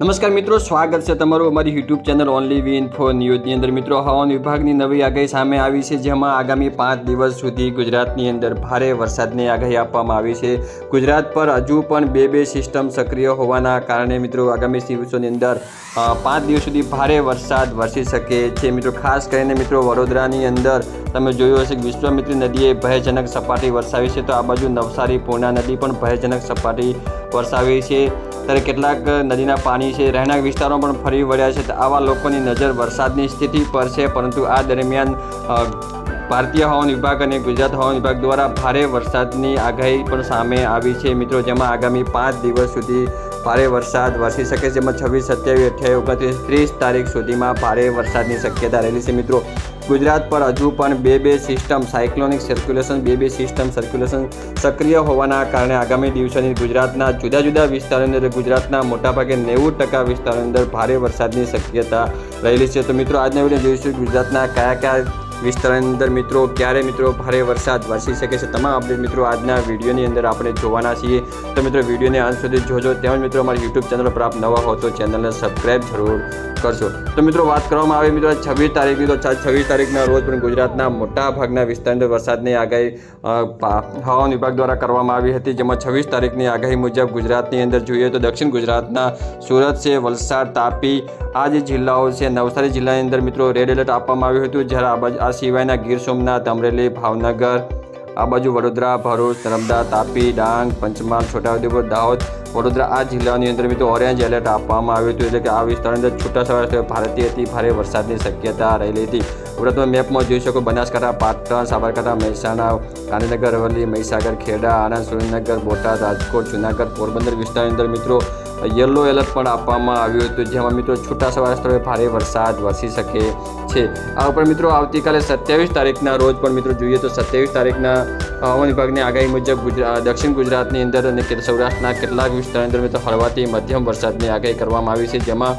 નમસ્કાર મિત્રો, સ્વાગત છે તમારું અમારી YouTube channel only V info ન્યૂઝની અંદર. મિત્રો, હવામાન વિભાગની નવી આગાહી સામે આવી છે, જેમાં આગામી પાંચ દિવસ સુધી ગુજરાતની અંદર ભારે વરસાદની આગાહી આપવામાં આવી છે. ગુજરાત પર હજુ પણ બે બે સિસ્ટમ સક્રિય હોવાના કારણે મિત્રો, આગામી દિવસોની અંદર પાંચ દિવસ સુધી ભારે વરસાદ વરસી શકે છે. મિત્રો, ખાસ કરીને મિત્રો, વડોદરાની અંદર તમે જોયું હશે કે વિશ્વામિત્રી નદીએ ભયજનક સપાટી વરસાવી છે, તો આ બાજુ નવસારી, પૂર્ણા નદી પણ ભયજનક સપાટી વરસાવી છે. ત્યારે કેટલાક નદીના પાણી છે, રહેણાંક વિસ્તારો પણ ફરી વળ્યા છે આવા લોકોની નજર વરસાદની સ્થિતિ પર છે, પરંતુ આ દરમિયાન ભારતીય હવામાન વિભાગ અને ગુજરાત હવામાન વિભાગ દ્વારા ભારે વરસાદની આગાહી પણ સામે આવી છે. મિત્રો, જેમાં આગામી પાંચ દિવસ સુધી ભારે વરસાદ વરસી શકે છે. જેમાં છવ્વીસ, સત્યાવીસ, અઠ્યાવીસ, ઓગણત્રીસ, ત્રીસ તારીખ સુધીમાં ભારે વરસાદની શક્યતા રહેલી છે. મિત્રો, ગુજરાત પર હજુ પણ બે બે સિસ્ટમ સાયક્લોનિક સર્ક્યુલેશન, બે બે સિસ્ટમ સર્ક્યુલેશન સક્રિય હોવાના કારણે આગામી દિવસોની ગુજરાતના જુદા જુદા વિસ્તારોની અંદર, ગુજરાતના મોટાભાગે નેવું ટકા વિસ્તારોની અંદર ભારે વરસાદની શક્યતા રહેલી છે. તો મિત્રો, આજના વીડિયો જોઈશું. ગુજરાતના કયા કયા વિસ્તારોની અંદર મિત્રો, ક્યારે મિત્રો ભારે વરસાદ વરસી શકે છે તમામ અપડેટ મિત્રો આજના વિડીયોની અંદર આપણે જોવાના છીએ. તો મિત્રો, વિડીયોને અંત સુધી જોજો. તેમજ મિત્રો, અમારી યુટ્યુબ ચેનલ પર આપ નવા હો તો ચેનલને સબસ્ક્રાઈબ જરૂર કરશો તો મિત્રો, વાત કરવામાં આવે મિત્રો, છવ્વીસ તારીખની તો છવ્વીસ તારીખના રોજ પણ ગુજરાતના મોટા ભાગના વિસ્તારની વરસાદની આગાહી હવામાન વિભાગ દ્વારા કરવામાં આવી હતી. જેમાં છવ્વીસ તારીખની આગાહી મુજબ ગુજરાતની અંદર જોઈએ તો દક્ષિણ ગુજરાતના સુરત છે, વલસાડ, તાપી, આ જે જિલ્લાઓ છે, નવસારી જિલ્લાની અંદર મિત્રો રેડ એલર્ટ આપવામાં આવ્યું હતું. જ્યારે આ આ સિવાયના ગીર સોમનાથ, અમરેલી, ભાવનગર, આ બાજુ વડોદરા, ભરૂચ, નર્મદા, તાપી, ડાંગ, પંચમહાલ, છોટાઉદેપુર, દાહોદ, વડોદરા આ જિલ્લાની અંદર મિત્રો ઓરેન્જ એલર્ટ આપવામાં આવ્યું હતું એટલે કે આ વિસ્તારની અંદર છૂટાછવાયા ભારેથી અતિ ભારે વરસાદની શક્યતા રહેલી હતી. ઉપરાંત મેપમાં જોઈ શકો બનાસકાંઠા, પાટણ, સાબરકાંઠા, મહેસાણા, ગાંધીનગર, અરવલ્લી, મહીસાગર, ખેડા, આણંદ, સુરેન્દ્રનગર, બોટાદ, રાજકોટ, જુનાગઢ, પોરબંદર વિસ્તારની અંદર મિત્રો યલો એલર્ટ પણ આપવામાં આવ્યું હતું, જેમાં મિત્રો છૂટાછવાયા સ્થળોએ ભારે વરસાદ વરસી શકે છે. આ ઉપરાંત મિત્રો આવતીકાલે સત્યાવીસ તારીખના રોજ પણ મિત્રો જોઈએ તો સત્યાવીસ તારીખના હવામાન વિભાગની આગાહી મુજબ ગુજરાત દક્ષિણ ગુજરાતની અંદર અને સૌરાષ્ટ્રના કેટલાક વિસ્તારની અંદર મિત્રો હળવાથી મધ્યમ વરસાદની આગાહી કરવામાં આવી છે, જેમાં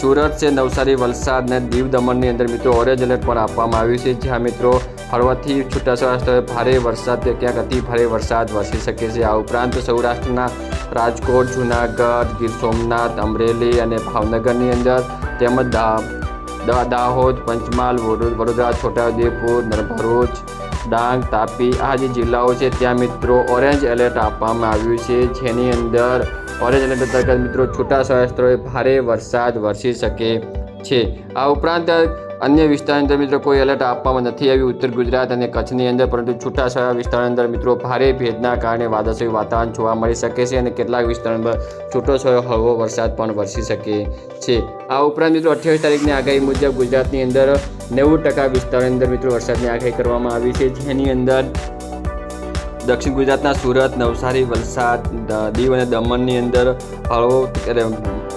સુરત છે નવસારી, વલસાડ અને દીવ દમણની અંદર મિત્રો ઓરેન્જ એલર્ટ પણ આપવામાં આવ્યું છે, જ્યાં મિત્રો હળવાથી છૂટાછવાયા સ્થળે ભારે વરસાદ ક્યાંક અતિ ભારે વરસાદ વરસી શકે છે. આ ઉપરાંત સૌરાષ્ટ્રના રાજકોટ, જુનાગઢ, ગીર સોમનાથ, અમરેલી અને ભાવનગરની અંદર તેમજ દાહોદ, પંચમહાલ, વડો- વડોદરા, છોટાઉદેપુર ભરૂચ, ડાંગ, તાપી આ જે જિલ્લાઓ છે ત્યાં મિત્રો ઓરેન્જ એલર્ટ આપવામાં આવ્યું છે. જેની અંદર ઓરેન્જ એલર્ટ અંતર્ગત મિત્રો છૂટાછવાયા સ્થળોએ ભારે વરસાદ વરસી શકે છે. આ ઉપરાંત અન્ય વિસ્તારની અંદર મિત્રો કોઈ એલર્ટ આપવામાં નથી આવ્યું. ઉત્તર ગુજરાત અને કચ્છની અંદર પરંતુ છૂટાછવાયા વિસ્તારની અંદર મિત્રો ભારે ભેજના કારણે વાદળછાયું વાતાવરણ જોવા મળી શકે છે અને કેટલાક વિસ્તારોમાં છૂટોછવાયો હળવો વરસાદ પણ વરસી શકે છે. આ ઉપરાંત મિત્રો અઠ્યાવીસ તારીખની આગાહી મુજબ ગુજરાતની અંદર નેવું ટકા વિસ્તારની અંદર મિત્રો વરસાદની આગાહી કરવામાં આવી છે. જેની અંદર દક્ષિણ ગુજરાતના સુરત, નવસારી, વલસાડ દીવ અને દમણની અંદર હળવો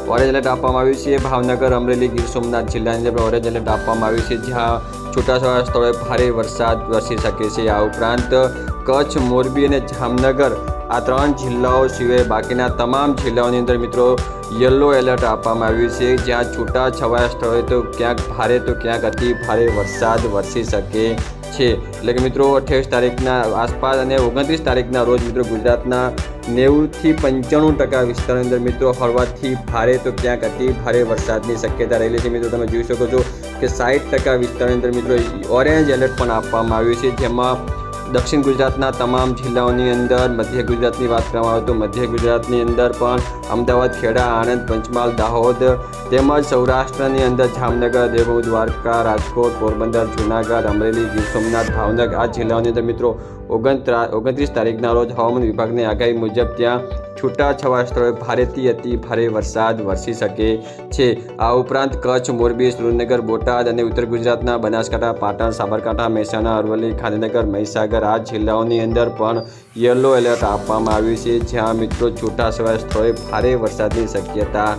ઓરેન્જ એલર્ટ આપવામાં આવ્યું છે. ભાવનગર, અમરેલી, ગીર સોમનાથ જિલ્લાની અંદર પણ ઓરેન્જ એલર્ટ આપવામાં આવ્યું છે, જ્યાં છૂટાછવાયા સ્થળોએ ભારે વરસાદ વરસી શકે છે. આ ઉપરાંત કચ્છ, મોરબી અને જામનગર આ ત્રણ જિલ્લાઓ સિવાય બાકીના તમામ જિલ્લાઓની અંદર મિત્રો યલો એલર્ટ આપવામાં આવ્યું છે. જ્યાં છૂટા છવાયા સ્થળોએ તો ક્યાંક ભારે તો ક્યાંક અતિ ભારે વરસાદ વરસી શકે છે. એટલે કે મિત્રો, અઠ્યાવીસ તારીખના આસપાસ અને ઓગણત્રીસ તારીખના રોજ મિત્રો ગુજરાતના નેવુંથી પંચાણું ટકા વિસ્તારની અંદર મિત્રો હળવાથી ભારે તો ક્યાંક અતિ ભારે વરસાદની શક્યતા રહેલી છે. મિત્રો, તમે જોઈ શકો છો કે સાઠ ટકા વિસ્તારની અંદર મિત્રો ઓરેન્જ એલર્ટ પણ આપવામાં આવ્યું છે. જેમાં દક્ષિણ ગુજરાતના તમામ જિલ્લાઓની અંદર મધ્ય ગુજરાતની વાત કરવામાં આવે તો મધ્ય ગુજરાતની અંદર પણ અમદાવાદ, ખેડા, આણંદ, પંચમહાલ, દાહોદ તેમજ સૌરાષ્ટ્રની અંદર જામનગર દેવભૂ દ્વારકા, રાજકોટ, પોરબંદર, જૂનાગઢ, અમરેલી, ગીર સોમનાથ, ભાવનગર આ જિલ્લાઓની અંદર મિત્રો ઓગણત્રા ઓગણત્રીસ તારીખના રોજ હવામાન વિભાગની આગાહી મુજબ ત્યાં છૂટા છવાયા સ્થળોએ ભારેથી અતિ ભારે વરસાદ વરસી શકે છે. આ ઉપરાંત કચ્છ, મોરબી, સુરેન્દ્રનગર, બોટાદ અને ઉત્તર ગુજરાતના બનાસકાંઠા, પાટણ, સાબરકાંઠા, મહેસાણા, અરવલ્લી, ગાંધીનગર, મહીસાગર આ જિલ્લાઓની અંદર પણ યલો એલર્ટ આપવામાં આવ્યું છે. જ્યાં મિત્રો છૂટાછવાયા સ્થળોએ ભારે વરસાદની શક્યતા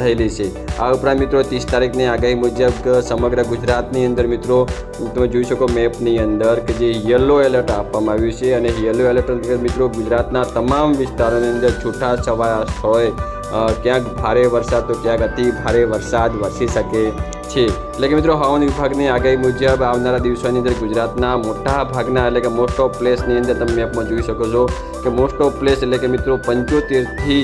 રહેલી છે. આ ઉપરાંત મિત્રો ત્રીસ તારીખની આગાહી મુજબ સમગ્ર ગુજરાતની અંદર મિત્રો તમે જોઈ શકો મેપની અંદર કે જે યલો એલર્ટ આપવામાં આવ્યું છે અને યલો એલર્ટ અંતર્ગત મિત્રો ગુજરાતના તમામ વિસ્તારોની અંદર છૂટા છવાયા સ્થળોએ ક્યાંક ભારે વરસાદ તો ક્યાંક અતિ ભારે વરસાદ વરસી શકે છે. એટલે કે મિત્રો, હવામાન વિભાગની આગાહી મુજબ આવનારા દિવસોની અંદર ગુજરાતના મોટા ભાગના એટલે કે મોસ્ટ ઓફ પ્લેસની અંદર તમે મેપમાં જોઈ શકો છો કે મોસ્ટ ઓફ પ્લેસ એટલે કે મિત્રો પંચોતેરથી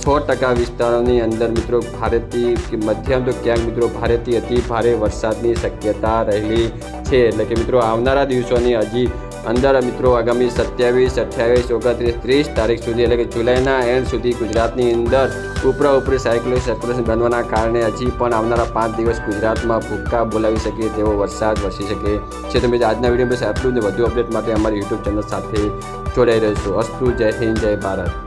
સો ટકા વિસ્તારોની અંદર મિત્રો ભારેથી કે મધ્યમ તો ક્યાંક મિત્રો ભારેથી અતિ ભારે વરસાદની શક્યતા રહેલી છે. એટલે કે મિત્રો, આવનારા દિવસોની હજી અંદર મિત્રો, આગામી સત્યાવીસ, અઠ્યાવીસ, ઓગણત્રીસ, ત્રીસ તારીખ સુધી એટલે કે જુલાઈના એન્ડ સુધી ગુજરાતની અંદર ઉપરા ઉપરી સાયક્લોનિક સર્ક્યુલેશન બનવાના કારણે હજી પણ આવનારા પાંચ દિવસ ગુજરાતમાં ભૂક્કા બોલાવી શકે તેવો વરસાદ વરસી શકે છે. તમે આજના વીડિયો બસ આટલું જ. વધુ અપડેટ માટે અમારી યુટ્યુબ ચેનલ સાથે જોડાઈ રહેશો. અસ્તુ, જય હિન્દ, જય ભારત.